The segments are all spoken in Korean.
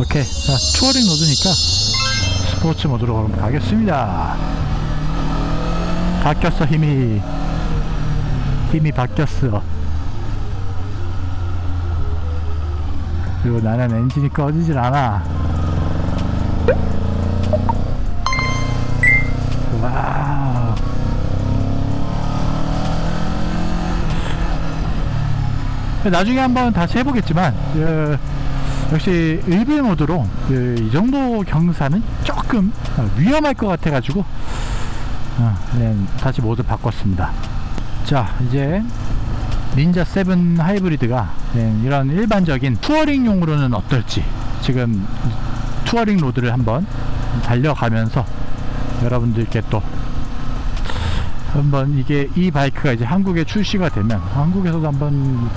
오케이. 자, 투어링 로드니까 스포츠 모드로 가겠습니다. 바뀌었어, 힘이. 힘이 바뀌었어. 그리고 나는 엔진이 꺼지질 않아. 나중에 한번 다시 해보겠지만 어, 역시 일bil 모드로 그, 이 정도 경사는 조금 어, 위험할 것 같아 가지고 어, 그냥 다시 모드 바꿨습니다. 자 이제 닌자 7 하이브리드가 예, 이런 일반적인 투어링용으로는 어떨지 지금 투어링 로드를 한번 달려가면서 여러분들께 또 한번 이게 이 바이크가 이제 한국에 출시가 되면 한국에서도 한번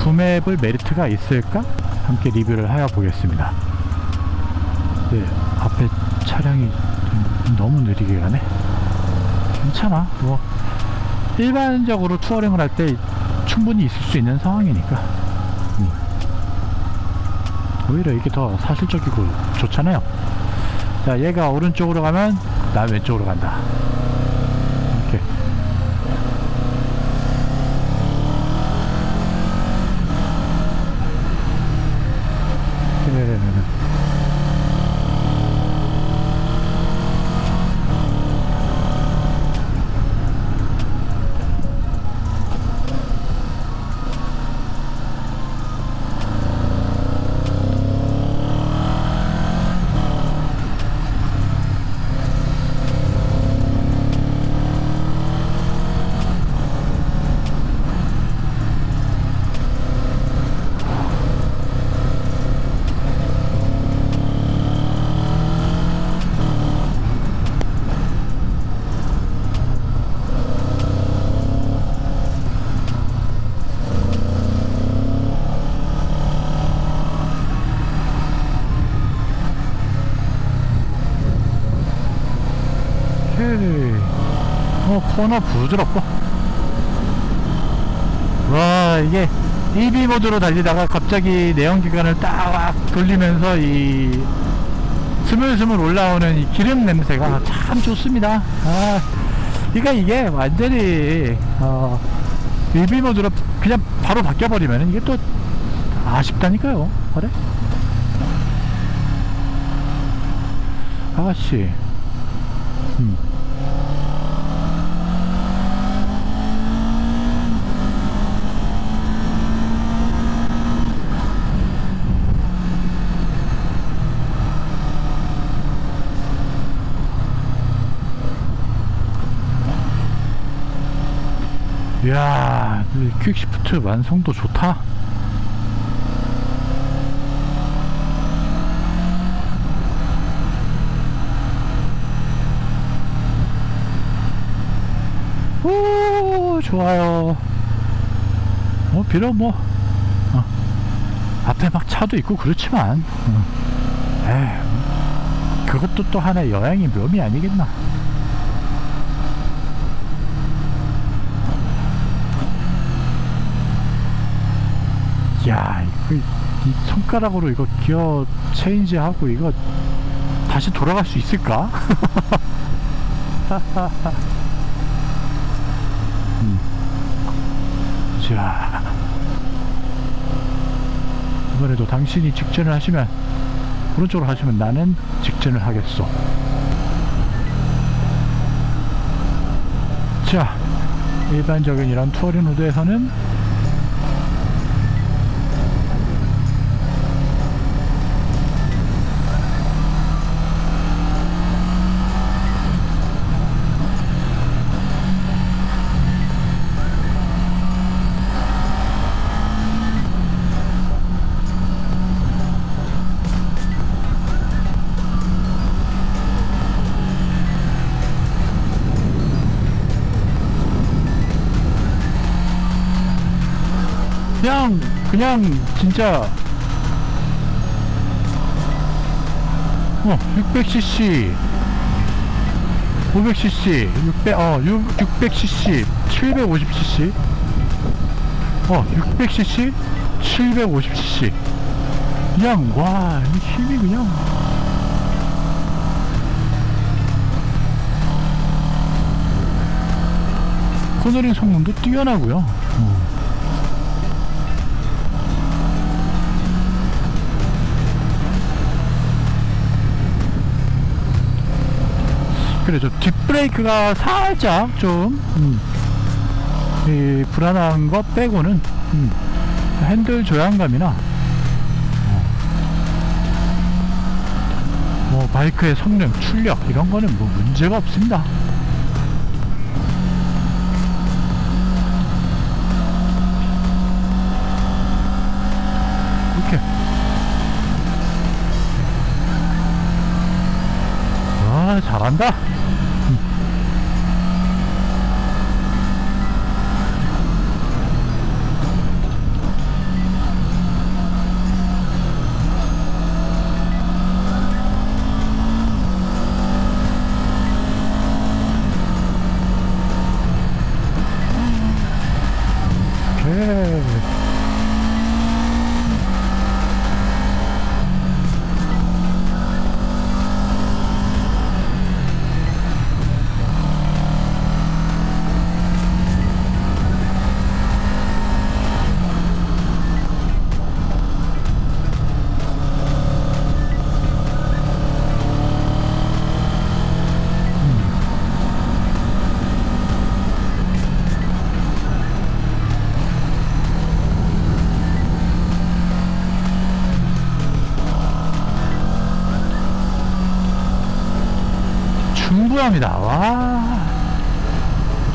구매해볼 메리트가 있을까? 함께 리뷰를 하여 보겠습니다. 네, 앞에 차량이 좀 너무 느리게 가네. 괜찮아. 뭐 일반적으로 투어링을 할 때 충분히 있을 수 있는 상황이니까. 음. 오히려 이게 더 사실적이고 좋잖아요. 자, 얘가 오른쪽으로 가면 난 왼쪽으로 간다. 이렇게. 네. 오케이. 어, 코너 부드럽고. 와, 이게 EV 모드로 달리다가 갑자기 내연기관을 딱 돌리면서 이 스물스물 올라오는 이 기름 냄새가 참 좋습니다. 아, 그러니까 이게 완전히, 어, EV 모드로 그냥 바로 바뀌어버리면 이게 또 아쉽다니까요. 그래? 아가씨. 음. 퀵시프트 완성도 좋다. 오, 좋아요. 뭐, 비록 뭐, 어, 앞에 막 차도 있고 그렇지만, 어, 에이, 그것도 또 하나의 여행의 묘미 아니겠나. 야, 이거, 이 손가락으로 이거 기어 체인지 하고 이거 다시 돌아갈 수 있을까? 음. 자, 이번에도 당신이 직전을 하시면 오른쪽으로 하시면 나는 직전을 하겠소. 자, 일반적인 이런 투어링 로드에서는 그냥 그냥 진짜. 어 600cc 500cc 600어 600cc 750cc 어 600cc 750cc 그냥 와 힘이 그냥. 코너링 성능도 뛰어나고요. 어. 그래 저 뒷브레이크가 살짝 좀 음, 이 불안한 것 빼고는 음, 핸들 조향감이나 어, 뭐 바이크의 성능, 출력 이런 거는 뭐 문제가 없습니다. 이렇게 아 잘한다. 충분합니다. 와.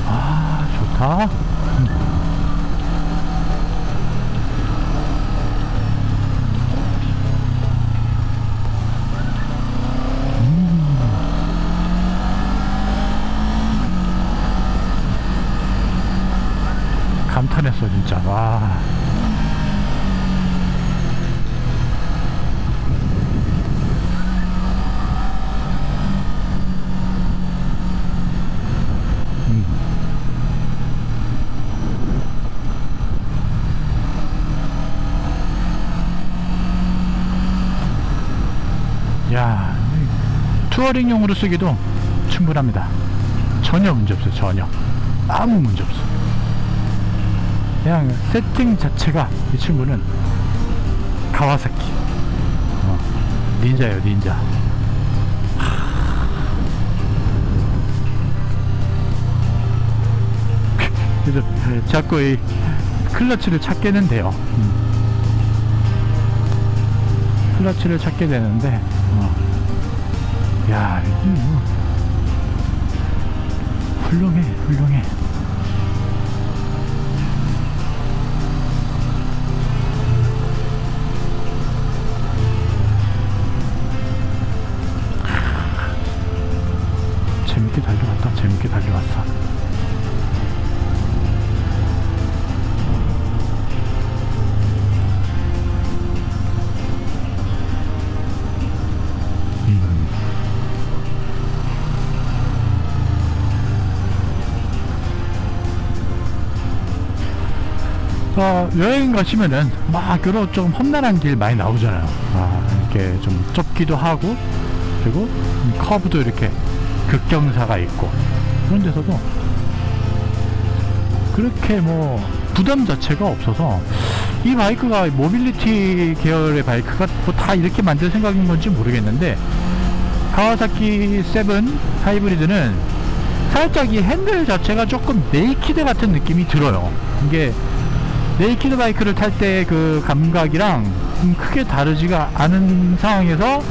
아, 좋다. 음. 음. 감탄했어, 진짜. 와. 음. 야, 이 투어링용으로 쓰기도 충분합니다. 전혀 문제 없어요, 전혀. 아무 문제 없어. 그냥 세팅 자체가 이 친구는 가와사키. 어, 닌자예요, 닌자. 그래서 자꾸 이 클러치를 찾게는 돼요. 음. 클러치를 찾게 되는데, 어. 야, 이거 뭐 훌륭해, 훌륭해. 재밌게 달려갔다, 재밌게 달려갔어. 어, 여행 가시면은 막 여러 좀 험난한 길 많이 나오잖아요. 아, 이렇게 좀 좁기도 하고 그리고 이 커브도 이렇게 극경사가 있고 그런 데서도 그렇게 뭐 부담 자체가 없어서 이 바이크가 모빌리티 계열의 바이크가 뭐 다 이렇게 만들 생각인 건지 모르겠는데 가와사키 7 하이브리드는 살짝 이 핸들 자체가 조금 네이키드 같은 느낌이 들어요. 이게 네이키드 바이크를 탈 때 그 감각이랑 좀 크게 다르지가 않은 상황에서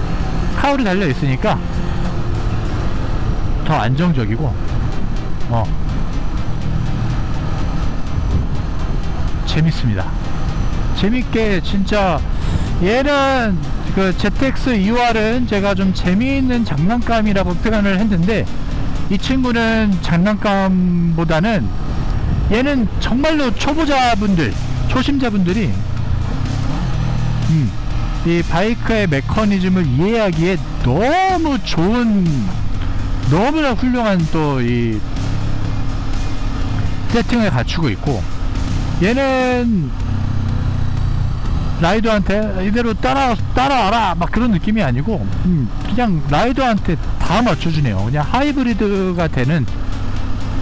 카울이 달려 있으니까 더 안정적이고 어 재밌습니다. 재밌게 진짜 얘는 그 ZX 2월은 제가 좀 재미있는 장난감이라고 표현을 했는데 이 친구는 장난감보다는 얘는 정말로 초보자분들 초심자분들이 음, 이 바이크의 메커니즘을 이해하기에 너무 좋은 너무나 훌륭한 또 이 세팅을 갖추고 있고 얘는 라이더한테 이대로 따라 따라와라 막 그런 느낌이 아니고 음, 그냥 라이더한테 다 맞춰주네요. 그냥 하이브리드가 되는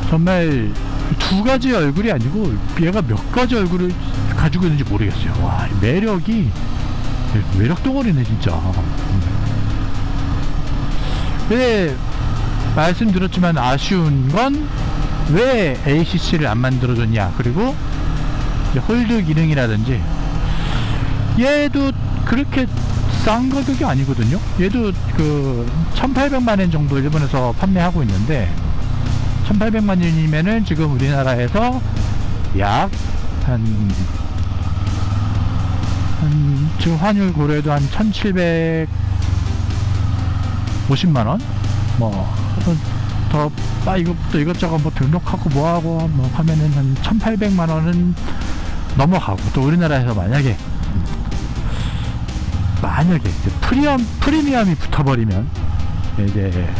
정말 두 가지 얼굴이 아니고 얘가 몇 가지 얼굴을 가지고 있는지 모르겠어요. 와 매력이 매력 덩어리네 진짜. 음. 근데 말씀드렸지만 아쉬운 건 왜 ACC를 안 만들어줬냐 그리고 홀드 기능이라든지 얘도 그렇게 싼 가격이 아니거든요 얘도 그 1800만 엔 정도 일본에서 판매하고 있는데 1800만원이면은 지금 우리나라에서 약 한 한 지금 환율 고려해도 한 1750만원? 뭐 더 아, 이것도 이것저것 뭐 등록하고 뭐하고 뭐 하면은 한 1800만 원은 넘어가고 또 우리나라에서 만약에 만약에 이제 프리미엄 프리미엄이 붙어버리면 이제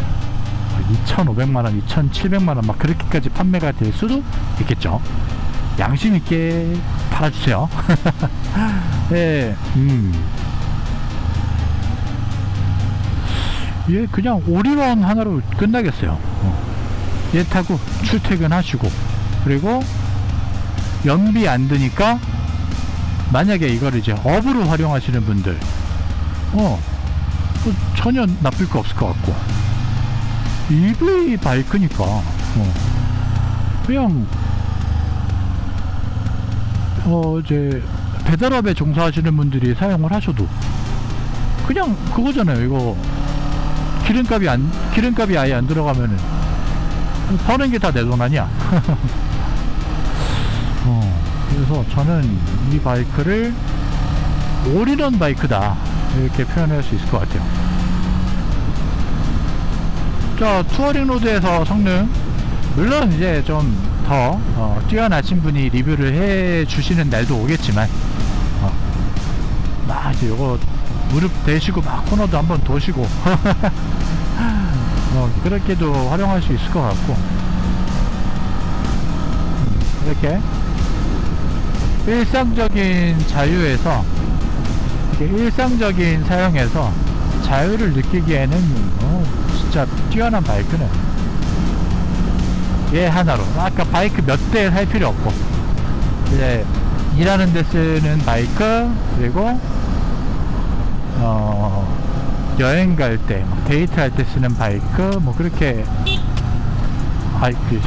2,500만 원, 2,700만 원 막 그렇게까지 판매가 될 수도 있겠죠. 양심 있게 팔아주세요. 예, 음. 얘 그냥 오리런 하나로 끝나겠어요. 어. 얘 타고 출퇴근하시고 그리고 연비 안 드니까 만약에 이거를 이제 업으로 활용하시는 분들 어뭐 전혀 나쁠 거 없을 것 같고 EV 바이크니까 어, 그냥 어 이제 배달업에 종사하시는 분들이 사용을 하셔도 그냥 그거잖아요 이거 기름값이 안 기름값이 아예 안 들어가면은 버는 게 다 내 돈 아니야. 어, 그래서 저는 이 바이크를 올인원 바이크다 이렇게 표현할 수 있을 것 같아요. 자 투어링 로드에서 성능 물론 이제 좀더 어, 뛰어나신 분이 리뷰를 해 주시는 날도 오겠지만 어, 막 이제 요거 무릎 대시고 막 코너도 한번 도시고 어, 그렇게도 활용할 수 있을 것 같고. 음, 이렇게 일상적인 자유에서 이렇게 일상적인 사용에서 자유를 느끼기에는 어, 진짜 뛰어난 바이크는 얘 하나로 아까 바이크 몇대살 필요 없고 이제 일하는 데 쓰는 바이크 그리고 어 여행 갈 때, 뭐 데이트 할 때 쓰는 바이크, 뭐 그렇게, 바이크,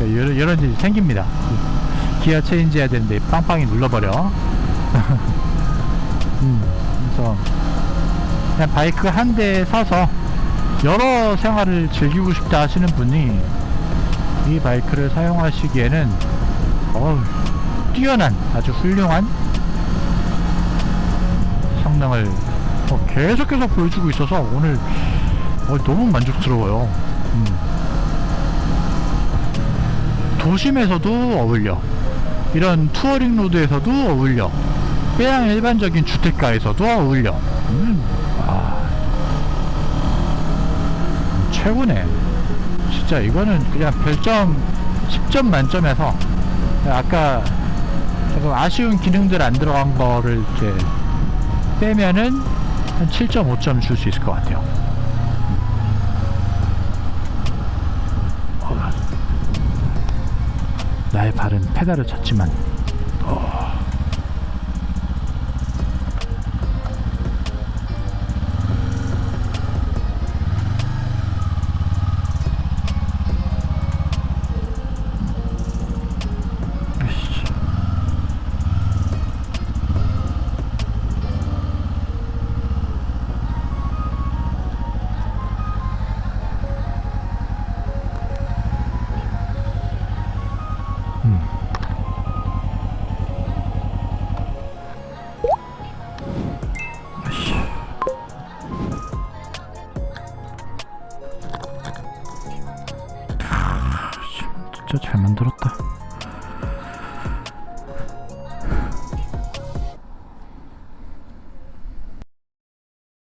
이런, 이런 일이 생깁니다. 기어 체인지 해야 되는데 빵빵히 눌러버려. 음, 그래서, 그냥 바이크 한 대 사서 여러 생활을 즐기고 싶다 하시는 분이 이 바이크를 사용하시기에는, 어우, 뛰어난, 아주 훌륭한 성능을 어, 계속해서 보여주고 있어서 오늘 어, 너무 만족스러워요. 음. 도심에서도 어울려. 이런 투어링 로드에서도 어울려. 그냥 일반적인 주택가에서도 어울려. 음, 아, 최고네. 진짜 이거는 그냥 별점 10점 만점에서 아까 조금 아쉬운 기능들 안 들어간 거를 이제 빼면은 한 7.5점 줄 수 있을 것 같아요. 어, 나의 발은 페달을 찼지만 어,